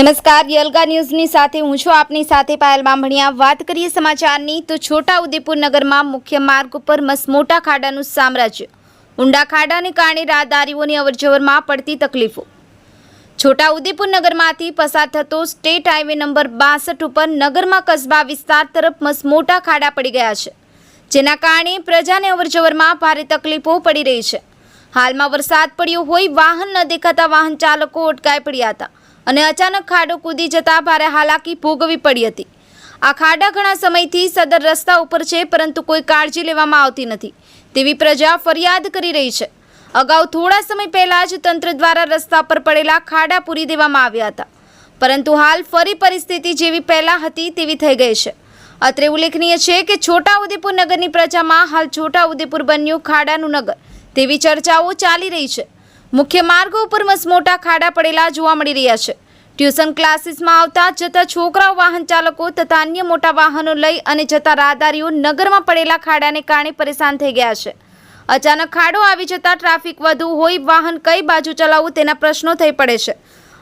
નમસ્કાર, યલગા ન્યૂઝની સાથે હું છું આપની સાથે પાયલ બામણિયા. વાત કરીએ સમાચારની, તો છોટા ઉદેપુર નગરમાં મુખ્ય માર્ગ ઉપર મસમોટા ખાડાનું સામ્રાજ્ય. ઊંડા ખાડાને કારણે રાહદારીઓની અવરજવરમાં પડતી તકલીફો. છોટા ઉદેપુર નગરમાંથી પસાર થતો સ્ટેટ હાઈવે નંબર બાસઠ ઉપર નગરમાં કસ્બા વિસ્તાર તરફ મસમોટા ખાડા પડી ગયા છે. જેના કારણે પ્રજાને અવરજવરમાં ભારે તકલીફો પડી રહી છે. હાલમાં વરસાદ પડ્યો હોય, વાહન ન દેખાતા વાહન ચાલકો અટકાઈ પડ્યા હતા. અને અચાનક ખાડો કૂદી જતા ભારે હાલાકી ભોગવવી પડી હતી. આ ખાડા ઘણા સમયથી સદર રસ્તા ઉપર છે, પરંતુ કોઈ કાળજી લેવામાં આવતી નથી. તેવી પ્રજા ફરિયાદ કરી રહી છે. અગાઉ થોડા સમય પહેલા જ તંત્ર દ્વારા રસ્તા પર પડેલા ખાડા પૂરી દેવામાં આવ્યા હતા. પરંતુ હાલ ફરી પરિસ્થિતિ જેવી પહેલા હતી તેવી થઈ ગઈ છે. અત્રે ઉલ્લેખનીય છે કે છોટા ઉદેપુર નગરની પ્રજામાં હાલ છોટાઉદેપુર બન્યું ખાડાનું નગર. તેવી ચર્ચાઓ ચાલી રહી છે. મુખ્ય માર્ગો ઉપર મસમોટા ખાડા પડેલા જોવા મળી રહ્યા છે. ટ્યુશન ક્લાસીસમાં આવતા જતા છોકરાઓ, વાહન ચાલકો તથા અન્ય મોટા વાહનો લઈ અને જતા રાહદારીઓ નગરમાં પડેલા ખાડાને કારણે પરેશાન થઈ ગયા છે. અચાનક ખાડો આવી જતા ટ્રાફિક વધુ હોય, વાહન કઈ બાજુ ચલાવવું તેના પ્રશ્નો થઈ પડે છે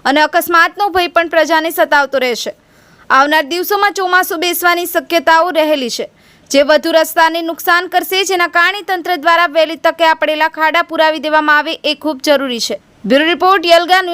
અને અકસ્માતનો ભય પણ પ્રજાને સતાવતો રહેશે આવનાર દિવસોમાં ચોમાસું બેસવાની શક્યતાઓ રહેલી છે. જે વધુ રસ્તાને નુકસાન કરશે, જેના કારણે તંત્ર દ્વારા વહેલી તકે આ પડેલા ખાડા પુરાવી દેવામાં આવે એ ખૂબ જરૂરી છે. Bureau report યલગા